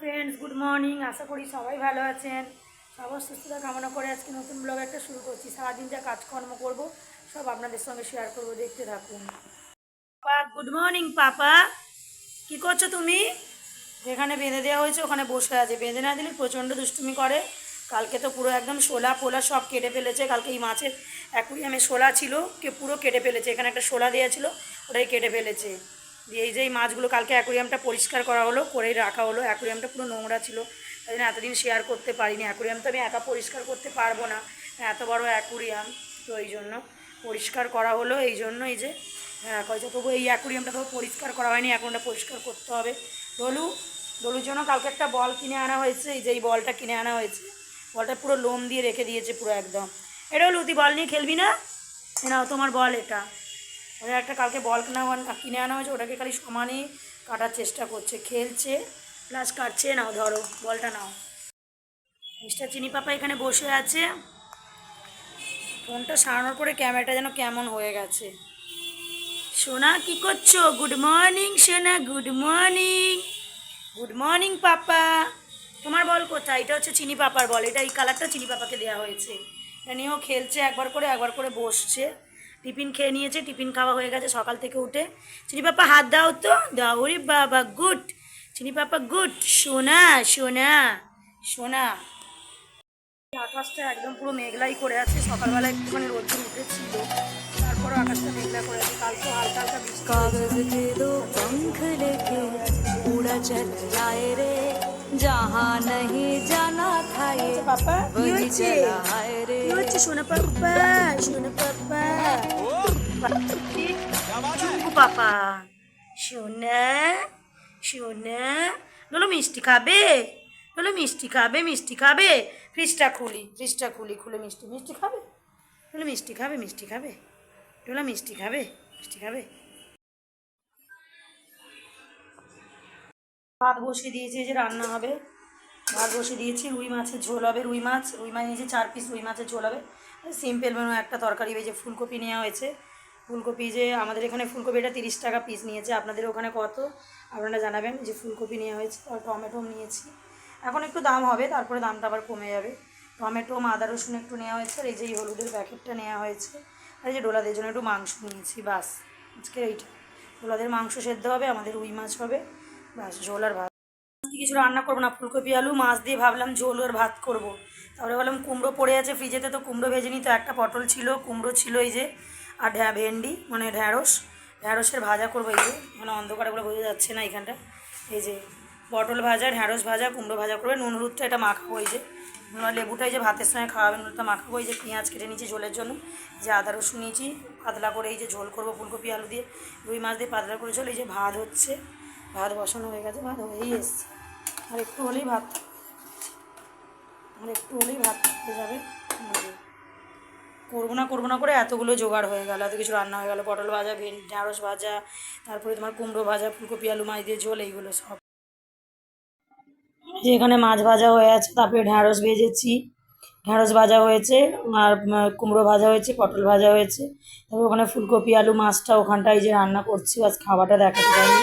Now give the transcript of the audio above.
Friends good morning আশা করি সবাই ভালো আছেন। সবার সুস্থতা কামনা করে আজকে নতুন ব্লগ একটা শুরু করছি। সারাদিন যা কাজকর্ম করব, সব আপনাদের সঙ্গে শেয়ার করব, দেখতে থাকুন। গুড মর্নিং পাপা। কি করছ তুমি? যেখানে বেঁধে দেওয়া হয়েছে, ওখানে বসে আছে। বেঁধে না দিলে প্রচণ্ড দুষ্টুমি করে। কালকে তো পুরো একদম শোলা পোলা সব কেটে ফেলেছে। কালকে এই মাছের অ্যাকুরিয়ামে শোলা ছিল, কে পুরো কেটে ফেলেছে। এখানে একটা শোলা দেওয়া ছিল, ওটাই কেটে ফেলেছে। দিয়ে এই যে এই মাছগুলো কালকে অ্যাকুরিয়ামটা পরিষ্কার করা হলো, করেই রাখা হলো। অ্যাকুরিয়ামটা পুরো নোংরা ছিল। তাই জন্য এতদিন শেয়ার করতে পারিনি। অ্যাকুরিয়াম তো আমি একা পরিষ্কার করতে পারব না। এত বড় অ্যাকুরিয়াম। তো এই জন্য পরিষ্কার করা হলো। এই জন্য এই যে রাখা হয়েছে তবু এই অ্যাকুরিয়ামটা তো পরিষ্কার করা হয়নি। অ্যাকুরিয়ামটা পরিষ্কার করতে হবে। ডলু, ডলুর জন্য কালকে একটা বল কিনে আনা হয়েছে। এই যে এই বলটা কিনে আনা হয়েছে। বলটা পুরো লোম দিয়ে রেখে দিয়েছে পুরো একদম। এটা হলো তুই বল নিয়ে খেলবি না? নাও তোমার বল এটা। ওদের একটা কালকে বল কিনা কিনে আনা হয়েছে, ওটাকে খালি সমানে কাটার চেষ্টা করছে, খেলছে প্লাস কাটছে। নাও, ধরো, বলটা নাও। মিস্টার চিনি পাপা এখানে বসে আছে। ফোনটা সারানোর পরে ক্যামেরাটা যেন কেমন হয়ে গেছে। সোনা, কি করছ? গুড মর্নিং সোনা গুড মর্নিং গুড মর্নিং পাপা। তোমার বল কোথায়? এটা হচ্ছে চিনি পাপার বল, এটা এই কালারটা চিনি পাপাকে দেওয়া হয়েছে। এটা নিয়েও খেলছে, একবার করে একবার করে বসছে। টিফিন খেয়ে নিয়েছে টিফিন খাওয়া হয়ে গেছে সকাল থেকে উঠে চিনি পাপা হাত দাও তো দাও ওরে বাবা গুড চিনি পাপা গুড সোনা সোনা সোনা আকাশটা একদম পুরো মেঘলাই করে আছে সকালবেলা একটুখানি রোদ্দুর উঠেছিল তারপরে আকাশটা মেঘলা করে আছে কালকে হালকা হালকা বৃষ্টি कागज के दो पंख लेके उड़ा चल जाए रे যাহা নহি জানা থায়ে পাপা কি হচ্ছে কি হচ্ছে পাপা সোনা পাপা চুমকু মিষ্টি খাবে বলো মিষ্টি খাবে মিষ্টি খাবে ফ্রিজটা খুলি ফ্রিজটা খুলি খুলে মিষ্টি মিষ্টি খাবে? বলো মিষ্টি খাবে মিষ্টি খাবে? বলো মিষ্টি খাবে মিষ্টি খাবে? ভাত বসিয়ে দিয়েছি যে রান্না হবে। ভাত বসিয়ে দিয়েছি, রুই মাছের ঝোল হবে, রুই মাছ রুই মাছ নিয়েছি, চার পিস রুই মাছের ঝোল হবে। সিম্পল মেনু একটা তরকারি যে ফুলকপি নেওয়া হয়েছে। ফুলকপি যে আমাদের এখানে ফুলকপিটা তিরিশ টাকা পিস নিয়েছে, আপনাদের ওখানে কত? আপনারা জানাবেন যে ফুলকপি নেওয়া হয়েছে, আর টমেটো নিয়েছি। এখন একটু দাম হবে, তারপরে দামটা আবার কমে যাবে। টমেটো, আদা, রসুন একটু নেওয়া হয়েছে, আর এই যে হলুদের প্যাকেটটা নেওয়া হয়েছে। আর এই যে ডোলাদের জন্য একটু মাংস নিয়েছি, বাস। আজকে এইটা। ডোলাদের মাংস সেদ্ধ হবে, আমাদের রুই মাছ হবে। বাস ঝোল আর ভাত। কিছু রান্না করব না, ফুলকপি, আলু, মাছ দিয়ে ভাবলাম ঝোল আর ভাত করব। তারপরে ভাবলাম কুমড়ো পড়ে আছে ফ্রিজেতে তো কুমড়ো ভেজে নিই তো একটা পটল ছিল, কুমড়ো ছিল এই যে, আর ঢ্যা, ভেন্ডি মানে ঢ্যাঁড়স। ঢ্যাঁড়সের ভাজা করব এই যে মানে অন্ধকারে বলে বোঝা যাচ্ছে না এখানটা। এই যে, পটল ভাজা, ঢ্যাঁড়স ভাজা, কুমড়ো ভাজা করবে, নুন, হলুদটা এটা মাখাবো এই যে। লেবুটা এই যে ভাতের সঙ্গে খাওয়াবে, নুনটা মাখাবো এই যে, পেঁয়াজ কেটে নিয়েছি ঝোলের জন্য। যে আদা, রসুন নিয়েছি, পাতলা করে এই যে ঝোল করব ফুলকপি, আলু দিয়ে। রুই মাছ দিয়ে পাতলা করে ঝোল, এই যে ভাত হচ্ছে। ভাত বসানো হয়ে গেছে, ভাত হয়েই এসছে। আর একটু হলেই ভাত আর একটু হলেই ভাত হয়ে যাবে। করব না করব না করে এতগুলো জোগাড় হয়ে গেল। এত কিছু রান্না হয়ে গেল। পটল ভাজা ভেন ঢ্যাঁড়স ভাজা, তারপরে তোমার কুমড়ো ভাজা, ফুলকপি, আলু, মাছ দিয়ে ঝোল, এইগুলো সব। এখানে মাছ ভাজা হয়ে আছে তারপরে ঢ্যাঁড়স ভেজেছি। ঢ্যাঁড়স ভাজা হয়েছে, আর কুমড়ো ভাজা হয়েছে, পটল ভাজা হয়েছে। তারপর ওখানে ফুলকপি, আলু, মাছটা ওখানটায় যে রান্না করছি, আজ খাবারটা দেখাতে পারিনি।